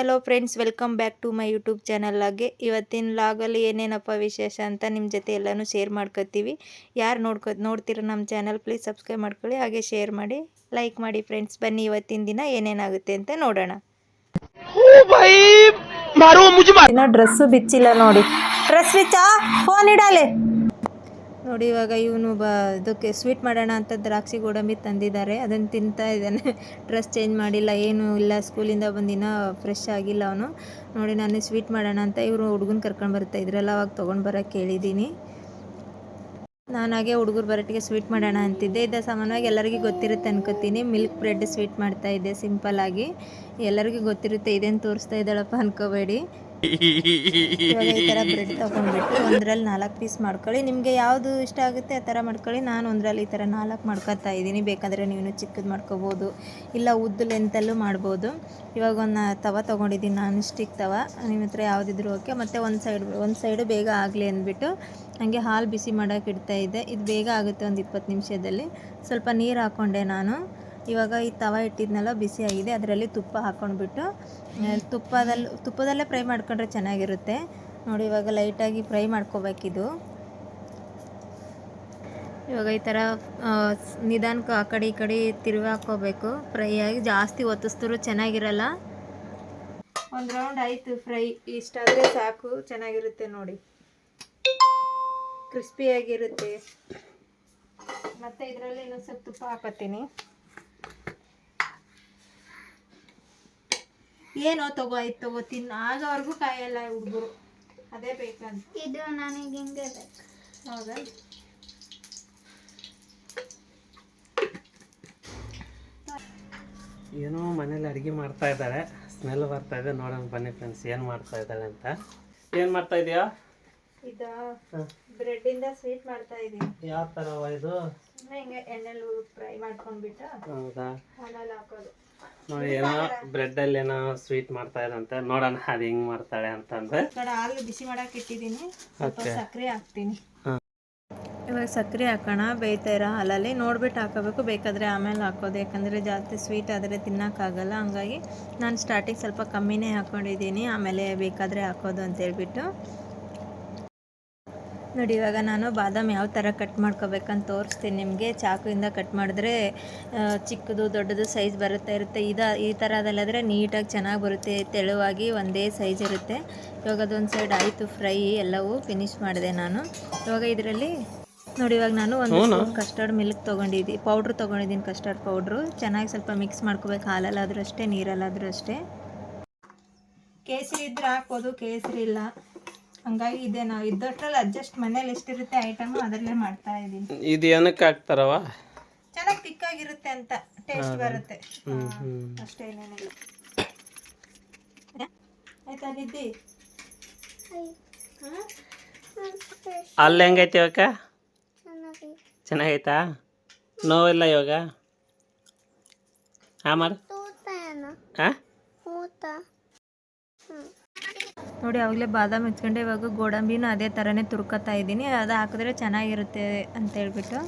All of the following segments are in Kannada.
Hello friends welcome back to my YouTube ಚಾನಲ್ಲಾಗೆ ಇವತ್ತಿನ ಲಾಗಲ್ಲಿ ಏನೇನಪ್ಪ ವಿಶೇಷ ಅಂತ ನಿಮ್ಮ ಜೊತೆ ಎಲ್ಲನೂ ಶೇರ್ ಮಾಡ್ಕೊತೀವಿ ಯಾರು ನೋಡ್ಕೊ ನೋಡ್ತೀರ ನಮ್ಮ ಚಾನಲ್ ಪ್ಲೀಸ್ ಸಬ್ಸ್ಕ್ರೈಬ್ ಮಾಡ್ಕೊಳ್ಳಿ ಹಾಗೆ ಶೇರ್ ಮಾಡಿ ಲೈಕ್ ಮಾಡಿ ಫ್ರೆಂಡ್ಸ್ ಬನ್ನಿ ಇವತ್ತಿನ ದಿನ ಏನೇನಾಗುತ್ತೆ ಅಂತ ನೋಡೋಣ ಡ್ರೆಸ್ಸು ಬಿಚ್ಚಿಲ್ಲ ನೋಡಿ. ಡ್ರೆಸ್ ಬಿಚ್ಚಾ? ಫೋನ್ ಇಡಾಲೆ. ನೋಡಿ, ಇವಾಗ ಇವನು ಬ, ಇದಕ್ಕೆ ಸ್ವೀಟ್ ಮಾಡೋಣ ಅಂತ ದ್ರಾಕ್ಷಿ ಗೋಡಂಬಿ ತಂದಿದ್ದಾರೆ. ಅದನ್ನು ತಿಂತಾ ಇದ್ದಾನೆ. ಡ್ರೆಸ್ ಚೇಂಜ್ ಮಾಡಿಲ್ಲ, ಏನೂ ಇಲ್ಲ. ಸ್ಕೂಲಿಂದ ಬಂದಿನ ಫ್ರೆಶ್ ಆಗಿಲ್ಲ ಅವನು. ನೋಡಿ, ನಾನು ಸ್ವೀಟ್ ಮಾಡೋಣ ಅಂತ ಇವರು ಹುಡುಗನ ಕರ್ಕೊಂಡು ಬರ್ತಾ ಇದ್ರಲ್ಲ, ಅವಾಗ ತೊಗೊಂಡು ಬರೋಕ್ಕೆ ಹೇಳಿದ್ದೀನಿ ನಾನು ಹಾಗೆ ಹುಡುಗರು ಬರೋಟ್ಟಿಗೆ ಸ್ವೀಟ್ ಮಾಡೋಣ ಅಂತಿದ್ದೆ. ಇದು ಸಾಮಾನ್ಯವಾಗಿ ಎಲ್ಲರಿಗೂ ಗೊತ್ತಿರುತ್ತೆ ಅನ್ಕೋತೀನಿ. ಮಿಲ್ಕ್ ಬ್ರೆಡ್ ಸ್ವೀಟ್ ಮಾಡ್ತಾ ಇದ್ದೆ, ಸಿಂಪಲ್ ಆಗಿ. ಎಲ್ಲರಿಗೂ ಗೊತ್ತಿರುತ್ತೆ, ಇದೇನು ತೋರಿಸ್ತಾ ಇದ್ದಾಳಪ್ಪ ಅನ್ಕೋಬೇಡಿ. ಈ ಥರ ಬ್ರೆಡ್ ತೊಗೊಂಡ್ಬಿಟ್ಟು ಒಂದರಲ್ಲಿ ನಾಲ್ಕು ಪೀಸ್ ಮಾಡ್ಕೊಳ್ಳಿ. ನಿಮಗೆ ಯಾವುದು ಇಷ್ಟ ಆಗುತ್ತೆ ಆ ಥರ ಮಾಡ್ಕೊಳ್ಳಿ. ನಾನು ಒಂದರಲ್ಲಿ ಈ ಥರ ನಾಲ್ಕು ಮಾಡ್ಕೊತಾ ಇದ್ದೀನಿ. ಬೇಕಾದರೆ ನೀವು ಚಿಕ್ಕದು ಮಾಡ್ಕೋಬಹುದು ಇಲ್ಲ ಉದ್ದು ಲೆಂತಲ್ಲೂ ಮಾಡ್ಬೋದು. ಇವಾಗ ಒಂದು ತವ ತೊಗೊಂಡಿದ್ದೀನಿ ನಾನು ಸ್ಟಿಕ್ ತವ. ನಿಮ್ಮ ಹತ್ರ ಯಾವುದಿದ್ರು ಓಕೆ ಮತ್ತೆ ಒಂದು ಸೈಡ್ ಒಂದು ಸೈಡು ಬೇಗ ಆಗಲಿ ಅಂದ್ಬಿಟ್ಟು ಹಾಗೆ ಹಾಲು ಬಿಸಿ ಮಾಡೋಕೆ ಇದೆ ಇದು ಬೇಗ ಆಗುತ್ತೆ ಒಂದು ಇಪ್ಪತ್ತು ನಿಮಿಷದಲ್ಲಿ. ಸ್ವಲ್ಪ ನೀರು ಹಾಕ್ಕೊಂಡೆ ನಾನು. ಇವಾಗ ಈ ತವ ಇಟ್ಟಿದ್ನೆಲ್ಲ, ಬಿಸಿ ಆಗಿದೆ, ಅದರಲ್ಲಿ ತುಪ್ಪ ಹಾಕ್ಕೊಂಡ್ಬಿಟ್ಟು ತುಪ್ಪದಲ್ಲಿ ತುಪ್ಪದಲ್ಲೇ ಫ್ರೈ ಮಾಡ್ಕೊಂಡ್ರೆ ಚೆನ್ನಾಗಿರುತ್ತೆ. ನೋಡಿ, ಇವಾಗ ಲೈಟಾಗಿ ಫ್ರೈ ಮಾಡ್ಕೋಬೇಕಿದು. ಇವಾಗ ಈ ಥರ ನಿಧಾನಕ್ಕೆ ಆ ಕಡೆ ಈ ಕಡೆ ತಿರುವಿ ಹಾಕ್ಕೋಬೇಕು ಫ್ರೈ ಆಗಿ ಜಾಸ್ತಿ ಒತ್ತಿಸಿದ್ರು ಚೆನ್ನಾಗಿರಲ್ಲ. ಒಂದು ರೌಂಡ್ ಆಯಿತು ಫ್ರೈ. ಇಷ್ಟಾದರೆ ಸಾಕು, ಚೆನ್ನಾಗಿರುತ್ತೆ ನೋಡಿ. ಕ್ರಿಸ್ಪಿಯಾಗಿರುತ್ತೆ. ಮತ್ತು ಇದರಲ್ಲಿ ಇನ್ನೊಂದು ಸ್ವಲ್ಪ ತುಪ್ಪ ಹಾಕೋತೀನಿ ಏನೋ ತಗೋ ಆಯ್ತು ತಗೋ ತಿನ್ ಆಗೋವರೆಗೂ ಕಾಯಲ್ಲ ಹುಡುಗರು. ಅದೇ ಬೇಕಂತ. ಇದು ನನಗೆ ಹಿಂಗೆ ಬೇಕು. ಹೌದಾ? ಏನೋ ಮನೇಲಿ ಅಡುಗೆ ಮಾಡ್ತಾ ಇದ್ದಾರೆ. ಸ್ಮೆಲ್ ಬರ್ತಾ ಇದೆ. ನೋಡೋಣ ಬನ್ನಿ ಫ್ರೆಂಡ್ಸ್ ಏನು ಮಾಡ್ತಾ ಇದ್ದಾಳೆ ಅಂತ. ಏನು ಮಾಡ್ತಾ ಇದೆಯಾ? ಇದು? ಬ್ರೆಡ್ಡಿಂದ ಸ್ವೀಟ್ ಮಾಡ್ತಾ ಇದೀನಿ. ಯಾವ ಥರವ ಇದು ಹಿಂಗೆ ಎಣ್ಣೆಲಿ ಫ್ರೈ ಮಾಡ್ಕೊಂಡ್ಬಿಟ್ಟು ಹೌದಾ? ಹಾಲಲ್ಲಿ ಹಾಕೋದು. ನೋಡಿ ಏನೋ ಬ್ರೆಡ್ಡಲ್ಲಿ ಏನೋ ಸ್ವೀಟ್ ಮಾಡ್ತಾ ಇದಂತೆ ನೋಡೋಣ ಅದು ಹೆಂಗೆ ಮಾಡ್ತಾಳೆ ಅಂತಂದ್ರೆ. ಹಾಲು ಬಿಸಿ ಮಾಡಕ್ ಇಟ್ಟಿದ್ದೀನಿ. ಸ್ವಲ್ಪ ಸಕ್ಕರೆ ಹಾಕ್ತೀನಿ. ಇವಾಗ ಸಕ್ಕರೆ ಹಾಕೋಣ. ಬೇಯ್ತಾ ಇರೋ ಹಾಲಲ್ಲಿ ನೋಡ್ಬಿಟ್ಟು ಹಾಕೋಬೇಕು. ಬೇಕಾದರೆ ಆಮೇಲೆ ಹಾಕೋದು. ಯಾಕಂದರೆ ಜಾಸ್ತಿ ಸ್ವೀಟ್ ಆದರೆ ತಿನ್ನೋಕ್ಕಾಗಲ್ಲ. ಹಂಗಾಗಿ ನಾನು ಸ್ಟಾರ್ಟಿಂಗ್ ಸ್ವಲ್ಪ ಕಮ್ಮಿನೇ ಹಾಕ್ಕೊಂಡಿದ್ದೀನಿ ಆಮೇಲೆ ಬೇಕಾದರೆ ಹಾಕೋದು ಅಂತ ಹೇಳ್ಬಿಟ್ಟು ನೋಡಿ ಇವಾಗ ನಾನು ಬಾದಾಮ್ ಯಾವ ಥರ ಕಟ್ ಮಾಡ್ಕೋಬೇಕಂತ ತೋರಿಸ್ತೀನಿ ನಿಮಗೆ. ಚಾಕುವಿಂದ ಕಟ್ ಮಾಡಿದ್ರೆ ಚಿಕ್ಕದು ದೊಡ್ಡದು ಸೈಜ್ ಬರುತ್ತಾ ಇರುತ್ತೆ. ಇದು ಈ ಥರದಲ್ಲಾದರೆ ನೀಟಾಗಿ ಚೆನ್ನಾಗಿ ಬರುತ್ತೆ. ತೆಳುವಾಗಿ ಒಂದೇ ಸೈಜ್ ಇರುತ್ತೆ. ಇವಾಗ ಅದೊಂದು ಸೈಡ್ ಆಯಿತು ಫ್ರೈ ಎಲ್ಲವೂ ಫಿನಿಶ್ ಮಾಡಿದೆ ನಾನು. ಇವಾಗ ಇದರಲ್ಲಿ ನೋಡಿ ಇವಾಗ ನಾನು ಒಂದು ಸ್ಪೂನ್ ಕಸ್ಟರ್ಡ್ ಮಿಲ್ಕ್ ತೊಗೊಂಡಿದ್ದೀನಿ ಪೌಡ್ರ್ ತೊಗೊಂಡಿದ್ದೀನಿ ಕಸ್ಟರ್ಡ್ ಪೌಡ್ರು ಚೆನ್ನಾಗಿ ಸ್ವಲ್ಪ ಮಿಕ್ಸ್ ಮಾಡ್ಕೋಬೇಕು ಹಾಲಲ್ಲಾದರೂ ಅಷ್ಟೇ ನೀರಲ್ಲಾದರೂ ಅಷ್ಟೇ. ಕೇಸರಿ ಇದ್ರೆ ಹಾಕ್ಬೋದು ಕೇಸರಿ ಇಲ್ಲ. ಹಂಗಾಗಿ ಇದೆ ನಾವು ಇದ್ದಷ್ಟ್ರಲ್ಲಿ ಅಡ್ಜಸ್ಟ್ ಮನೇಲಿ ಎಷ್ಟಿರುತ್ತೆ ಐಟಮ್ ಅದರಲ್ಲೇ ಮಾಡ್ತಾ ಇದ್ದೀನಿ ಇದು ಏನಕ್ಕೆ ಹಾಕ್ತಾರವ ಚೆನ್ನಾಗಿ ತಿಕ್ಕಾಗಿರುತ್ತೆ ಅಂತ ಟೇಸ್ಟ್ ಬರುತ್ತೆ. ಹ್ಞೂ ಹ್ಞೂ ಅಷ್ಟೇ ಏನೇನಿಲ್ಲ. ಆಯ್ತಾ ನಿದ್ದಿ? ಹಾಂ ಅಲ್ಲಿ ಹೆಂಗೈತೆ ಇವಾಗ? ಚೆನ್ನಾಗಿ ಚೆನ್ನಾಗೈತಾ? ನೋವಿಲ್ಲ ಇವಾಗ? ಹಾಂ ಮಾಡು. ಹಾಂ? ನೋಡಿ ಆವಾಗಲೇ ಬಾದಾಮಿ ಹಚ್ಕೊಂಡೆ ಇವಾಗ ಗೋಡಂಬಿನೂ ಅದೇ ಥರನೇ ತುರ್ಕೋತಾ ಇದ್ದೀನಿ. ಅದು ಹಾಕಿದ್ರೆ ಚೆನ್ನಾಗಿರುತ್ತೆ ಅಂತ ಹೇಳ್ಬಿಟ್ಟು.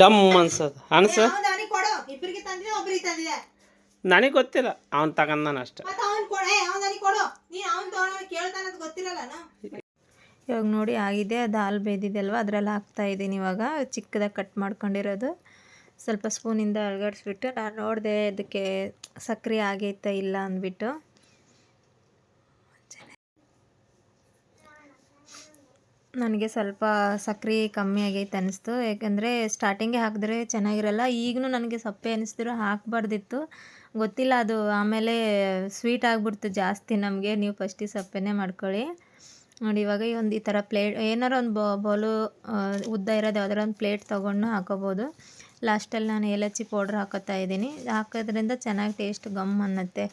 ಡಮ್ ಅನ್ಸೋದು. ಅನ್ಸ? ನನಗೆ ಗೊತ್ತಿಲ್ಲ. ಅವ್ನು ತಗೊಂಡಾನ ಅಷ್ಟೇ. ಮತ್ತೆ ಅವನು ಕೊಡೆ. ಅವನಿಗೆ ಕೊಡು. ನೀನು ಅವನು ತೊಗೊಂಡು ಕೇಳ್ತಾನೆ ಅದು ಇವಾಗ ನೋಡಿ ಆಗಿದೆ. ಅದು ಹಾಲು ಬೇದಿದೆಲ್ವಾ ಅದ್ರಲ್ಲಿ ಅದರಲ್ಲಿ ಹಾಕ್ತಾ ಇದ್ದೀನಿ ಇವಾಗ. ಚಿಕ್ಕದಾಗಿ ಕಟ್ ಮಾಡ್ಕೊಂಡಿರೋದು. ಸ್ವಲ್ಪ ಸ್ಪೂನಿಂದ ಅಳಗಡಿಸ್ಬಿಟ್ಟು ನಾನು ನೋಡಿದೆ ಅದಕ್ಕೆ ಸಕ್ಕರೆ ಆಗೈತಾ ಇಲ್ಲ ಅಂದ್ಬಿಟ್ಟು. ನನಗೆ ಸ್ವಲ್ಪ ಸಕ್ಕರೆ ಕಮ್ಮಿ ಆಗೈತೆ ಅನ್ನಿಸ್ತು ಯಾಕಂದರೆ ಸ್ಟಾರ್ಟಿಂಗೇ ಹಾಕಿದ್ರೆ ಚೆನ್ನಾಗಿರಲ್ಲ. ಈಗಲೂ ನನಗೆ ಸಪ್ಪೆ ಅನ್ನಿಸ್ತಿರೋ ಹಾಕಬಾರ್ದಿತ್ತು. ಗೊತ್ತಿಲ್ಲ ಅದು ಆಮೇಲೆ ಸ್ವೀಟ್ ಆಗಿಬಿಡ್ತು ಜಾಸ್ತಿ ನಮಗೆ. ನೀವು ಫಸ್ಟಿಗೆ ಸಪ್ಪೆನೇ ಮಾಡ್ಕೊಳ್ಳಿ. ನೋಡಿ, ಇವಾಗ ಈ ಒಂದು ಈ ಥರ ಪ್ಲೇಟ್ ಏನಾರು ಒಂದು ಬೌಲು ಉದ್ದ ಇರೋದು ಯಾವ್ದಾರ ಒಂದು ಪ್ಲೇಟ್ ತೊಗೊಂಡು ಹಾಕೋಬೋದು. ಲಾಸ್ಟಲ್ಲಿ ನಾನು ಏಲಚ್ಚಿ ಪೌಡ್ರ್ ಹಾಕೋತಾ ಇದ್ದೀನಿ. ಹಾಕೋದ್ರಿಂದ ಚೆನ್ನಾಗಿ ಟೇಸ್ಟ್ ಗಮ್ ಅನ್ನತ್ತೆ.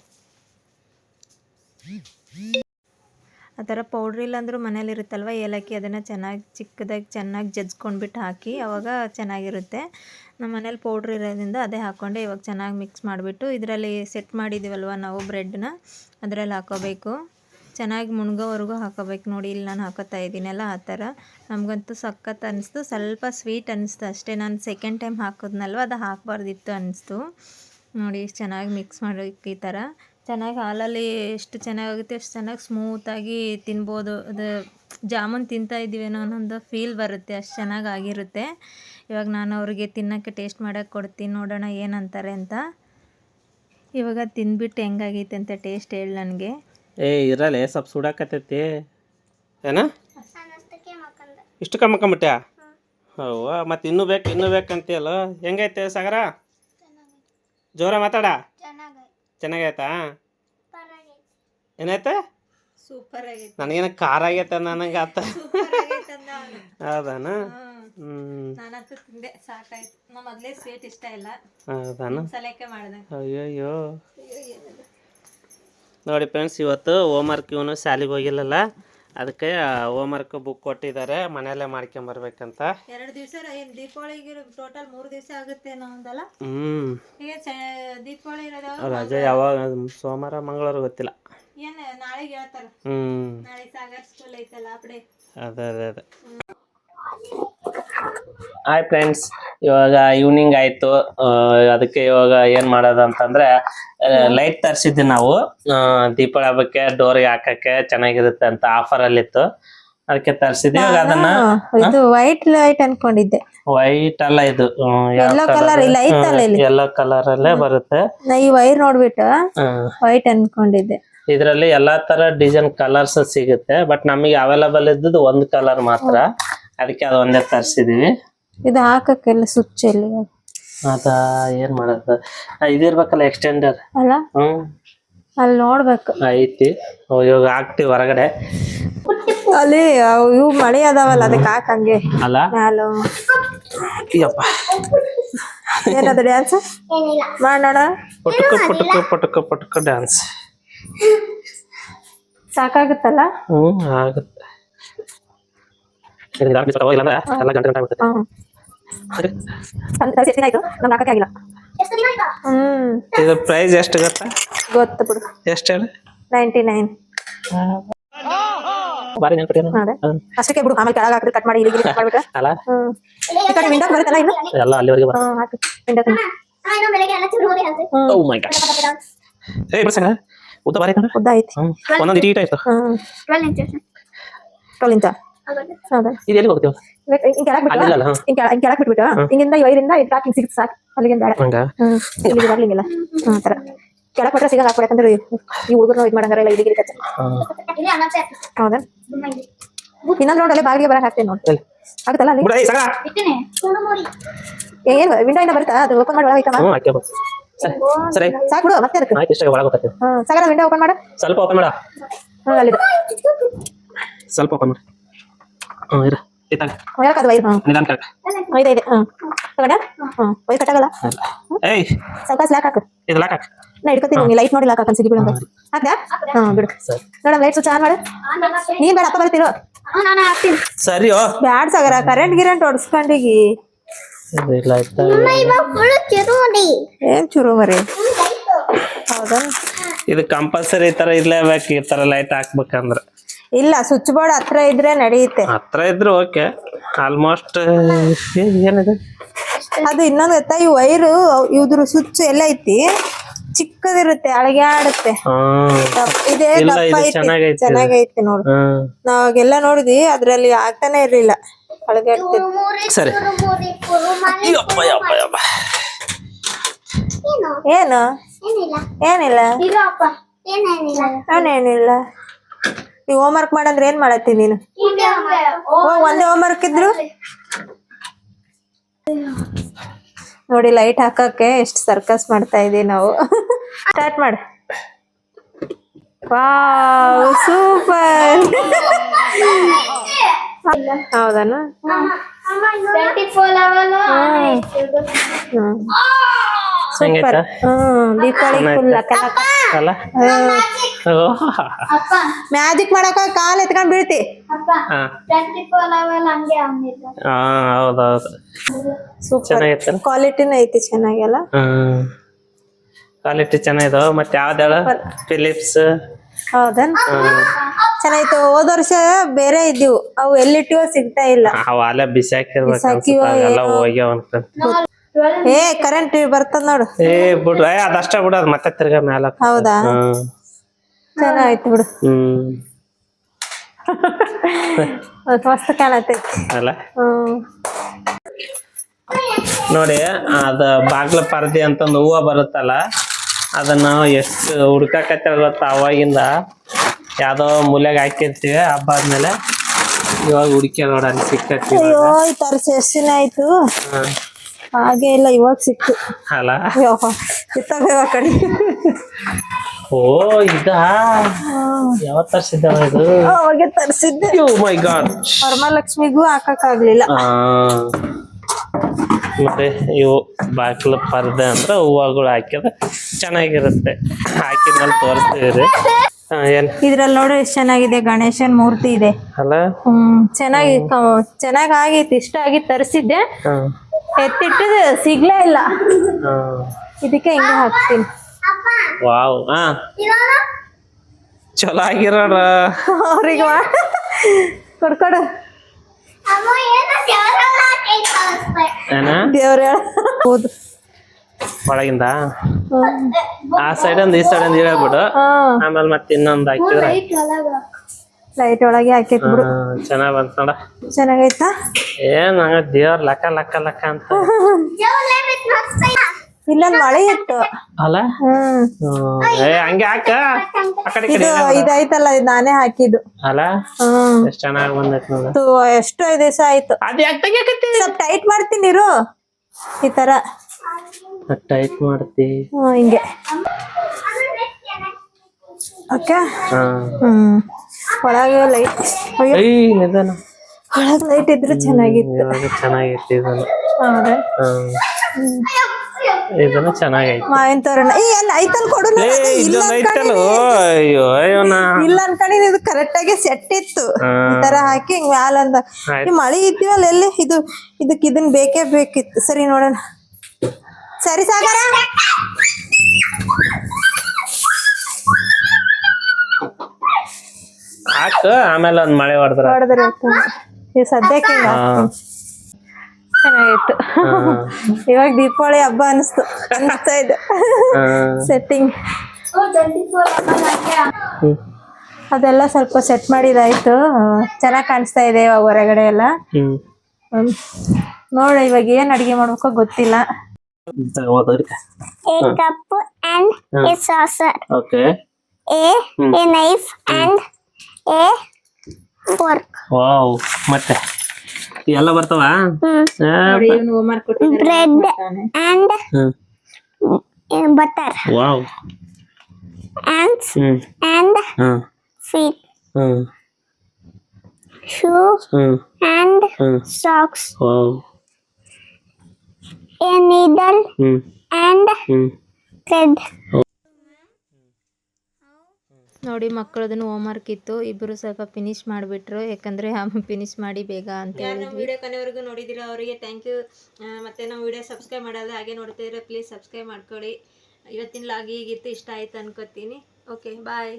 ಆ ಥರ ಪೌಡ್ರ್ ಇಲ್ಲಾಂದ್ರೂ ಮನೇಲಿ ಇರುತ್ತಲ್ವ? ಏಲಕ್ಕಿ ಅದನ್ನು ಚೆನ್ನಾಗಿ ಚಿಕ್ಕದಾಗಿ ಚೆನ್ನಾಗಿ ಜಜ್ಕೊಂಡ್ಬಿಟ್ಟು ಹಾಕಿ ಅವಾಗ ಚೆನ್ನಾಗಿರುತ್ತೆ. ನಮ್ಮ ಮನೇಲಿ ಪೌಡ್ರ್ ಇರೋದ್ರಿಂದ ಅದೇ ಹಾಕ್ಕೊಂಡೆ ಇವಾಗ ಚೆನ್ನಾಗಿ ಮಿಕ್ಸ್ ಮಾಡಿಬಿಟ್ಟು ಇದರಲ್ಲಿ ಸೆಟ್ ಮಾಡಿದ್ದೀವಲ್ವ ನಾವು ಬ್ರೆಡ್ನ? ಅದರಲ್ಲಿ ಹಾಕೋಬೇಕು. ಚೆನ್ನಾಗಿ ಮುಣ್ಗೋವರೆಗೂ ಹಾಕೋಬೇಕು ನೋಡಿ, ಇಲ್ಲಿ ನಾನು ಹಾಕೋತಾ ಇದ್ದೀನಲ್ಲ ಆ ಥರ ನಮಗಂತೂ ಸಖತ್ ಅನ್ನಿಸ್ತು ಸ್ವಲ್ಪ ಸ್ವೀಟ್ ಅನ್ನಿಸ್ತು ಅಷ್ಟೇ. ನಾನು ಸೆಕೆಂಡ್ ಟೈಮ್ ಹಾಕೋದ್ನಲ್ವ, ಅದು ಹಾಕಬಾರ್ದಿತ್ತು ಅನ್ನಿಸ್ತು ನೋಡಿ, ಚೆನ್ನಾಗಿ ಮಿಕ್ಸ್ ಮಾಡೋಕೆ ಈ ಥರ ಚೆನ್ನಾಗಿ ಹಾಲಲ್ಲಿ ಎಷ್ಟು ಚೆನ್ನಾಗಾಗುತ್ತೆ, ಅಷ್ಟು ಚೆನ್ನಾಗಿ ಸ್ಮೂತಾಗಿ ತಿನ್ಬೋದು. ಅದು ಜಾಮೂನ್ ತಿಂತಾ ಇದ್ದೀವೇನೋ ಅನ್ನೋದು ಫೀಲ್ ಬರುತ್ತೆ, ಅಷ್ಟು ಚೆನ್ನಾಗಿ ಆಗಿರುತ್ತೆ. ಇವಾಗ ನಾನು ಅವ್ರಿಗೆ ತಿನ್ನೋಕ್ಕೆ ಟೇಸ್ಟ್ ಮಾಡೋಕ್ಕೆ ಕೊಡ್ತೀನಿ, ನೋಡೋಣ ಏನಂತಾರೆ ಅಂತ. ಇವಾಗ ತಿಂದ್ಬಿಟ್ಟು ಹೆಂಗಾಗೈತೆ ಅಂತ ಟೇಸ್ಟ್ ಹೇಳಿ ನನಗೆ. ಏ ಇರಲ್ಲ ಸ್ವಲ್ಪ ಸುಡಾಕತ್ತೈತಿ. ಏನ? ಇಷ್ಟು ಕಮ್ಮಿ ಇಷ್ಟು ಹೌ ಮತ್ತು ಮತ್ತೆ ಇನ್ನೂ ಬೇಕು, ಇನ್ನೂ ಬೇಕಂತೀಯಲ್ಲ. ಹೆಂಗೈತೆ ಸಾಗರ? ಜೋರ ಮಾತಾಡ. ಚೆನ್ನಾಗೈತೆ? ಏನಾಯ್ತ? ಏನೈತೆ ಸೂಪರ್ ಆಗೈತೆ ನನಗೇನ ಖಾರ ಆಗೈತೆ ನನಗೆ ಆತ. ಹೌದಾನ? ಹ್ಞೂ ನಾನಂತೂ ತಿಂದೆ ಸಾಕಾಯ್ತು. ನಮ್ಮ ಮೊದಲೇ ಸ್ವೀಟ್ ಇಷ್ಟ ಇಲ್ಲ. ಹೌದಾನ? ಸಲಕ್ಕೆ ಮಾಡಿದೆ. ಅಯ್ಯಯ್ಯೋ. ನೋಡಿ ಫ್ರೆಂಡ್ಸ್ ಇವತ್ತು ಹೋಮ್ವರ್ಕ್ ಇವನು ಶಾಲೆಗೆ ಹೋಗಿಲ್ಲಲ್ಲ? ಅದಕ್ಕೆ ಹೋಮ್ವರ್ಕ್ ಬುಕ್ ಕೊಟ್ಟಿದ್ದಾರೆ ಮನೆಯಲ್ಲೇ ಮಾಡ್ಕೊಂಬರ್ಬೇಕಂತ. ಎರಡು ದಿವಸ ಏನು ದೀಪಾವಳಿಗೆ ಟೋಟಲ್ ಮೂರು ದಿವಸ ಆಗುತ್ತೆ ಒಂದಲ್ಲ ಹ್ಮ್. ದೀಪಾವಳಿ ಇರೋದು? ರಜೆ ಯಾವಾಗ? ಸೋಮವಾರ ಮಂಗಳವಾರ ಗೊತ್ತಿಲ್ಲ. ಏನ್ ನಾಳೆಗೆ ಹೇಳ್ತಾರೆ? ಹ್ಮ್. ನಾಳೆ ಸಾಗರ್ ಸ್ಕೂಲ್ ಐತಲ್ಲ ಅಪ್ಡೆ ಅದೇ ಅದೇ ಅದೇ. ಹಾಯ್ ಫ್ರೆಂಡ್ಸ್ ಇವಾಗ ಈವ್ನಿಂಗ್ ಆಯ್ತು. ಅದಕ್ಕೆ ಇವಾಗ ಏನ್ ಮಾಡೋದು ಅಂತಂದ್ರೆ ಲೈಟ್ ತರಿಸಿದ್ವಿ ನಾವು. ದೀಪಾವಳಿ ಹಬ್ಬಕ್ಕೆ ಡೋರ್ಗೆ ಹಾಕಕ್ಕೆ ಚೆನ್ನಾಗಿರುತ್ತೆ ಅಂತ ಆಫರ್ ಅಲ್ಲಿ ಇತ್ತು ಅದಕ್ಕೆ ತರಿಸಿದ್ವಿ ಇವಾಗ ಅದನ್ನ ಇದು ವೈಟ್ ಲೈಟ್ ಅನ್ಕೊಂಡಿದ್ದೆ. ವೈಟ್ ಅಲ್ಲ ಇದು Yellow ಕಲರ್ ಇಲ್ಲ, ಐತಲ್ಲ ಇಲ್ಲಿ. ಎಲ್ಲೋ ಕಲರ್ ಅಲ್ಲೇ ಬರುತ್ತೆ. ಈ ವೈರ್ ನೋಡ್ಬಿಟ್ಟು ವೈಟ್ ಅನ್ಕೊಂಡಿದ್ದೆ. ಇದರಲ್ಲಿ ಎಲ್ಲಾ ತರ ಡಿಸೈನ್ ಕಲರ್ಸ್ ಸಿಗುತ್ತೆ ಬಟ್ ನಮಗೆ ಅವೈಲಬಲ್ ಇದ್ದದ್ದು ಒಂದ್ ಕಲರ್ ಮಾತ್ರ. ಅದಕ್ಕೆ ಅದು ಒಂದೇ ತರಿಸಿದೀವಿ. ಇದು ಹಾಕಕ್ಕೆಲ್ಲ ಸ್ವಿಚ್ ಎಲ್ಲಿ ಅದ ಏನ್ ಮಾಡೋದು ಇದಿರ್ಬೇಕಲ್ಲ ಎಕ್ಸ್ಟೆಂಡರ್ ಅಲ್ಲ? ಹ್ಮ್. ಅಲ್ಲಿ ನೋಡ್ಬೇಕು. ಐತಿ. ಇವಾಗ ಹಾಕ್ತಿವಿ ಹೊರಗಡೆ. ಅಲ್ಲಿ ಅವು ಇವು ಮಳೆ ಅದಾವಲ್ಲ ಅದಕ್ಕೆ ಹಾಕಂಗೆ ಅಲ್ಲ? ಮ್ಯಾಲು ಅಯ್ಯಪ್ಪ ಏನದ ಡ್ಯಾನ್ಸ್ ಮಾಡೋಣ? ಪುಟಕ ಪುಟಕ ಪುಟಕ ಪುಟಕ ಡ್ಯಾನ್ಸ್ ಸಾಕಾಗುತ್ತಲ್ಲ? ಹ್ಮ್ ಆಗುತ್ತೆ. ಅಂದ್ರೆ ಎಲ್ಲ ಗಂಟೆ ಗಂಟೆ ಆಗ್ಬಿಡುತ್ತೆ. ಹ್ಮ್ ತಂದ್- ಎಷ್ಟು ದಿನ ಆಯ್ತು. ನಮ್ಗೆ ಹಾಕಕ್ಕೆ ಆಗಿಲ್ಲ. ಎಷ್ಟು ದಿನ ಆಯ್ತಾ? ಹ್ಮ್. ಇದು ಪ್ರೈಸ್ ಎಷ್ಟು ಗೊತ್ತ? ಗೊತ್ತು ಬಿಡು. ಎಷ್ಟು ಹೇಳಿ? ನೈಂಟಿ ನೈನ್ ಬಾರಿ ನೆನ್ಪಿಟ್ಟೇನು ಅದೇ. ಅಷ್ಟಕ್ಕೆ ಬಿಡು. ಆಮೇಲೆ ಕೆಳಗೆ ಹಾಕಿದ್ರೆ ಕಟ್ ಮಾಡಿ ಇಲ್ಲಿ ಕಟ್ ಮಾಡ್ಬಿಟ್ರೆ ಅಲ್ಲ? ಈ ಕಡೆ ವಿಂಡೋಕ್ ಬರುತ್ತಲ್ಲ ಇನ್ನು? ಎಲ್ಲ ಅಲ್ಲಿವರೆಗೆ ಬರ ಹ್ಮ್ ಹಾಕು. ವಿಂಡೋಕ್ ನಾನು ಬೆಳಗ್ಗೆ ಎಲ್ಲ ಚುರು ಹೋಗಿ ಓ ಮೈ ಗಾಡ್ ಏ ಬಿಡ್ಸಂಗ ಉದ್ದ ಬಾರಿ ಉದ್ದ ಐತಿ ಒಂದೊಂದು ಇಟಿ ಇಟ ಇತ್ತು ಹ್ಮ್. ಟ್ವೆಲ್ ಇಂಚಸ್ ಟ್ವೆಲ್ ಇಂಚ ಹೌದಾ ಇದು ಎಲ್ಲಿ ಹೋಗ್ತೀವಿ ಹಿಂಗ್ ಬಿಟ್ಟು ಅಲ್ಲಿಲ್ಲ ಬಿಟ್ಬಿಟ್ಟು ಹಿಂಗಿಂದ ಇದು ಹಿಂಗ್ ಸಿಗುತ್ತೆ ಸಾಕು. ಅಲ್ಲಿಗೆ ಬೇಡ. ಹಂಗ? ಹ್ಮ್ ಇಲ್ಲಿಗೆ ಬರ್ಲಿಂಗಿಲ್ಲ ಆ ಥರ. ಯಾಕಂದ್ರೆ ಈ ಹುಡುಗರು ಇದು ಮಾಡಂಗಾರ ಇಲ್ಲ ಇಲ್ಲಿಗೆ ಕಚ್ಚ ಇಲ್ಲಿ ಸೇರ್ ಹೌದಾ? ಇನ್ನೊಂದು ನೋಡಲ್ಲ ಬಾಗಿಲಿಗೆ ಬರಕ್ ಹಾಕ್ತೇನೆ ನೋಡಿ? ಆಗುತ್ತಲ್ಲ ಅಲ್ಲಿ? ಬಿಡ ಏ ಸಾಗ ಇಟ್ಟಿನಿ ಸುಡು ಮೋರಿ ಏನು ವಿಂಡೋ ಇಂದ ಬರುತ್ತಾ? ಅದು ಓಪನ್ ಮಾಡಿ ಒಳಗೆ ಹ್ಞೂ ಸರಿ ಸರಿ. ಸಾಕು ಬಿಡು ಮತ್ತೆ ಅದಕ್ಕೆ. ಆಯ್ತು ಇಷ್ಟ ಒಳಗೆ ಹೋಗ್ತೀವಿ ಹ್ಮ್ ಸಾಗರ ವಿಂಡೋ ಓಪನ್ ಮಾಡು. ಸ್ವಲ್ಪ ಓಪನ್ ಮಾಡ. ಹಾ ಅಲ್ಲಿದೆ. ಸ್ವಲ್ಪ ಓಪನ್ ಮಾಡಿ. ಇರ. ಇತ್ತಾಗ ವೈರ್ ನಿಧಾನ ಇದೆ ತಗೊಂಡ? ಕಟ್ಟಾಗಲ್ಲ ಏಯ್. ಸ್ವಲ್ಪ ಲಾಕ್ ಹಾಕು. ಇದು ಲಾಕ್ ಹಾಕ್. ನಾ ಹಿಡ್ಕೊತೀನಿ ಲೈಟ್ ನೋಡಿ ಲಾಕ್ ಹಾಕನ್ ಸಿಗಿ ಬಿಡು ಹಾಕ್ದಾ? ಹ್ಮ್ ಬಿಡು. ಸರಿ. ನೋಡಮ್ ಲೈಟ್ ಸ್ವಿಚ್ ಆನ್ ಮಾಡು. ನೀನ್ ಬೇಡ ಅಪ್ಪ ಬರ್ತಿರೋ? ನಾನು ಹಾಕ್ತೀನಿ. ಸರಿ ಓ ಬ್ಯಾಡ್ ಸಾಗರ ಕರೆಂಟ್ ಗಿರೆಂಟ್ ಹೊಡ್ಸ್ಕೊಂಡಿಗಿ ಏನ್ ಚುರು ಮರಿ ಹೌದಾ? ಇದು ಕಂಪಲ್ಸರಿ ಈ ತರ ಇರ್ಲೇಬೇಕು ಈ ತರ ಲೈಟ್ ಹಾಕ್ಬೇಕಂದ್ರೆ. ಇಲ್ಲ ಸ್ವಿಚ್ ಬೋರ್ಡ್ ಹತ್ರ ಇದ್ರೆ ನಡೆಯುತ್ತೆ. ಹತ್ರ ಇದ್ರೆ ಓಕೆ ಆಲ್ಮೋಸ್ಟ್ ಏನಿದೆ? ಅದು ಇನ್ನೊಂದು ಗೊತ್ತಾ ಈ ವೈರು ಇದ್ರ ಸ್ವಿಚ್ ಎಲ್ಲ ಐತಿ ಚಿಕ್ಕದಿರುತ್ತೆ ಅಳಗ್ಯಾಡುತ್ತೆ. ಆಡುತ್ತೆ ಇದೇ ದಪ್ಪ ಐತಿ ಚೆನ್ನಾಗೈತಿ. ನೋಡು. ನಾವಾಗೆಲ್ಲ ನೋಡಿದ್ವಿ ಅದ್ರಲ್ಲಿ ಆಗ್ತಾನೆ ಇರ್ಲಿಲ್ಲ ಅಳಗ್ಯಾಡ್ತಿತ್ತು ಸರಿ. ಏನು ಏನು? ಏನಿಲ್ಲ. ಏನೇನಿಲ್ಲ? ನೀವು ಹೋಮ್ ವರ್ಕ್ ಮಾಡಂದ್ರೆ ಏನ್ ಮಾಡತ್ತಿ ನೀನು? ಒಂದೇ ಹೋಮ್ ವರ್ಕ್ ಇದ್ರು ನೋಡಿ ಲೈಟ್ ಹಾಕಕ್ಕೆ ಎಷ್ಟು ಸರ್ಕಸ್ ಮಾಡ್ತಾ ಇದೀವಿ ನಾವು. ಸ್ಟಾರ್ಟ್ ಮಾಡು. ವಾವ್ ಸೂಪರ್ ಹೌದನ? ಸೂಪರ್ ಹ್ಮ್. ದೀಪಾವಳಿ ಫುಲ್ ಅಪ್ಪ ಮ್ಯಾಜಿಕ್ ಮಾಡಕ ಕಾಲ್ ಎತ್ಕೊಂಡ್ ಬೀಳ್ತಿ. ಹಂಗೆ ಸೂಪರ್ ಕ್ವಾಲಿಟಿನೂ ಐತಿ ಚೆನ್ನಾಗೆಲ್ಲ. ಕ್ವಾಲಿಟಿ ಚೆನ್ನಾಗಿದಾವ ಮತ್ತೆ ಯಾವ್ದು ಫಿಲಿಪ್ಸ್ ಹೌದನ್? ಚೆನ್ನಾಗಿತ್ತು. ಹೋದ ವರ್ಷ ಬೇರೆ ಇದ್ದೀವು. ಅವು ಎಲ್ಲಿಟ್ಟಿವೋ ಸಿಗ್ತಾ ಇಲ್ಲ. ಅವು ಬಿಸಾಕಿರ್ಬೇಕು ಏ ಕರೆಂಟ್ ಬರ್ತದ ನೋಡು. ಏ ಬಿಡ್ರಿ ಏ ಅದಷ್ಟ ಬಿಡ ಅದ್ ಮತ್ತೆ ತಿರ್ಗ ಮ್ಯಾಲ ಹೌದಾ? ಹ್ಮ್ ಚೆನ್ನಾಯ್ತು ಬಿಡು. ಹ್ಮ್. ಮಸ್ತ್ ಕಾಣತೈತಿ. ಅಲ್ಲ? ಹ್ಮ್. ನೋಡಿ ಅದ ಬಾಗ್ಲ ಪರದೆ ಅಂತಂದು ಹೂವ ಬರುತ್ತಲ್ಲ ಅದನ್ನ ಎಷ್ಟು ಹುಡ್ಕಾಕತ್ತಿರ ಗೊತ್ತ ಅವಾಗಿಂದ? ಯಾವ್ದೋ ಮೂಲೆಗೆ ಹಾಕಿರ್ತೀವಿ ಹಬ್ಬ ಆದ್ಮೇಲೆ. ಇವಾಗ ಹುಡುಕಿ ನೋಡ ಅಲ್ಲಿ ಸಿಕ್ಕತ್ತಿ ಅಯ್ಯೋ ಈ ತರ್ಸಿ ಎಷ್ಟು ದಿನ ಆಯ್ತು. ಹಾಗೆ ಇಲ್ಲ ಇವಾಗ ಸಿಕ್ತು. ಅಲ್ಲ? ಇತ್ತಾಗ ಕಡೆ ಓ ಇದಾ? ಯಾವ ತರ್ಸಿದ್ದಾವ ಇದು? ಅವಾಗೆ ತರ್ಸಿದ್ದೆ. ಮೈ ಗಾಡ್ ವರಮಹಾಲಕ್ಷ್ಮಿಗೂ ಹಾಕಕ್ ಆಗ್ಲಿಲ್ಲ ಮತ್ತೆ ಇವು ಬಾಗಿಲು ಪರ್ದೆ ಅಂದ್ರೆ ಹೂವಗಳು ಹಾಕಿದ ಚೆನ್ನಾಗಿರುತ್ತೆ ಹಾಕಿದ್ಮೇಲೆ ತೋರಿಸ್ತೀವಿ ರೀ ಇದ್ರಲ್ಲಿ ನೋಡು ಎಷ್ಟ್ ಚೆನ್ನಾಗಿದೆ. ಗಣೇಶನ್ ಮೂರ್ತಿ ಇದೆ. ಅಲ್ಲ? ಹ್ಮ್ ಚೆನ್ನಾಗಿ ಚೆನ್ನಾಗಿ ಆಗೈತಿ ಇಷ್ಟ ಆಗಿ ತರಿಸಿದ್ದೆ. ಎತ್ತಿಟ್ಟು ಸಿಗ್ಲೇ ಇಲ್ಲ. ಇದಕ್ಕೆ ಹಿಂಗೆ ಹಾಕ್ತೀನಿ. ವಾವ್ ಹಾ. ಚಲೋ ಆಗಿರೋಣ ಅವ್ರಿಗೆ ಕೊಡ್ಕೊಡು. ದೇವ್ರ ಹೌದು. ಒಳಗಿಂದ? ಆ ಸೈಡ್ ಒಂದ್ ಈ ಸೈಡ್ ಒಂದ್ ಹೇಳ್ಬಿಡು. ಆಮೇಲೆ ಮತ್ತೆ ಇನ್ನೊಂದ್ ಹಾಕಿದ್ರೆ ಲೈಟ್ ಒಳಗ ಲೈಟ್ ಒಳಗೆ ಹಾಕೈತಿ ಬಿಡು ಚೆನ್ನಾಗ್ ಬಂತ ನೋಡ. ಚೆನ್ನಾಗೈತಾ? ಏನ್ ಹಂಗ ದೇವ್ರ ಲಕ್ಕ ಲಕ್ಕ ಲಕ್ಕ ಅಂತ. ಇಲ್ಲೊಂದ್ ಮಳೆ ಇತ್ತು. ಅಲ್ಲ. ಏ ಹಂಗೆ ಹಾಕ. ಆ ಕಡೆ ಈ ಕಡೆ ಇದು ಇದೈತಲ್ಲ ಇದು ನಾನೇ ಹಾಕಿದ್ದು. ಅಲ್ಲ? ಎಷ್ಟ್ ಚೆನ್ನಾಗ್ ಬಂದೈತಿ ನೋಡ. ಇದು ಎಷ್ಟೋ ದಿವಸ ಆಯ್ತು. ಅದ್ ಯಾಕೆ ತೆಗಿಯಕತ್ತಿ ಸ್ವಲ್ಪ ಟೈಟ್ ಮಾಡ್ತೀನಿ ಇರು. ಈ ತರ. ಟೈಟ್ ಮಾಡ್ತಿ. ಹ್ಮ್ ಹಿಂಗೆ. ಓಕೆ? ಹಾ. ಹ್ಮ್. ಒಳಗೆ ಲೈಟ್ ಅಯ್ಯೋ. ಐ ನಿಧಾನ. ಒಳಗೆ ಲೈಟ್ ಇದ್ರೆ ಚೆನ್ನಾಗಿತ್ತು. ಇವಾಗ ಚೆನ್ನಾಗೈತಿ ಇದನ್ನ ಹೌದಾ? ಇದನ್ನ ಚೆನ್ನಾಗೈತೆ. ಮಾವಿನ ತೋರಣ ಈ ಎಲ್ಲ ಐತಲ್ ಕೊಡು ಏ ಇಲ್ಲ ಅನ್ಕೊಂಡಿನಿ. ಅಯ್ಯೋ ಇಲ್ಲ ಅನ್ಕೊಂಡಿನಿ ಇದು ಕರೆಕ್ಟ್ ಆಗಿ ಸೆಟ್ ಇತ್ತು. ಈ ತರ ಹಾಕಿ ಹಿಂಗ್ ಮ್ಯಾಲ ಅಂದ. ಆಯ್ತು. ಈ ಮಳಿ ಇದ್ದೀವಲ್ಲ ಎಲ್ಲಿ? ಇದು ಇದಕ್ ಇದನ್ ಬೇಕೇ ಬೇಕಿತ್ತು. ಸರಿ ನೋಡೋಣ. ಸರಿ ಸಾಗರ. ಹಾಕ ಆಮೇಲೆ ಒಂದ್ ಮಳೆ ಹೊಡೆದ್ರ. ಹೊಡೆದ್ರೆ ಈ ಸದ್ಯಕ್ಕೆ ಹಿಂಗ್ ಹಾಕ್ತೀನಿ. ಚೆನ್ನಾಗಿತ್ತು. ಇವಾಗ ದೀಪಾವಳಿ ಹಬ್ಬ ಅನಿಸ್ತು ಅನಿಸ್ತಾ ಇದೆ. ಸೆಟ್ಟಿಂಗ್ ಅದೆಲ್ಲ ಸ್ವಲ್ಪ ಸೆಟ್ ಮಾಡಿದಾಯ್ತು. ಚೆನ್ನಾಗಿ ಕಾಣಿಸ್ತಾ ಇದೆ ಇವಾಗ ಹೊರಗಡೆ ಎಲ್ಲ. ಹ್ಮ್. ಇವಾಗ ಏನ್ ಅಡಿಗೆ ಮಾಡ್ಬೇಕೋ ಗೊತ್ತಿಲ್ಲ. A cup and a saucer. Okay A a knife and a fork. Wow ಮತ್ತೆ? ಎಲ್ಲ ಬರ್ತಾವ Bread and hmm uh, butter. Wow Ants hmm and hmm feet. Hmm Shoe hmm and hmm socks. Wow A needle hmm and hmm thread. ನೋಡಿ ಮಕ್ಕಳದನ್ನು ಹೋಮ್ವರ್ಕ್ ಇತ್ತು. ಇಬ್ಬರು ಸ್ವಲ್ಪ ಫಿನಿಶ್ ಮಾಡಿಬಿಟ್ರು. ಯಾಕಂದರೆ ಫಿನಿಶ್ ಮಾಡಿ ಬೇಗ ಅಂತ ವೀಡಿಯೋ ವಿಡಿಯೋ ಕೊನೆವರೆಗೂ ನೋಡಿದಿರ ಅವರಿಗೆ ಥ್ಯಾಂಕ್ ಯು ಮತ್ತು ನಾವು ವಿಡಿಯೋ ಸಬ್ಸ್ಕ್ರೈಬ್ ಮಾಡೋದು ಹಾಗೆ ನೋಡ್ತಿದ್ರೆ ಪ್ಲೀಸ್ ಸಬ್ಸ್ಕ್ರೈಬ್ ಮಾಡ್ಕೊಳ್ಳಿ. ಇವತ್ತಿನ ಲಾಗಿ ಈಗಿತ್ತು ಇಷ್ಟ ಆಯ್ತು ಅನ್ಕೋತೀನಿ. Okay bye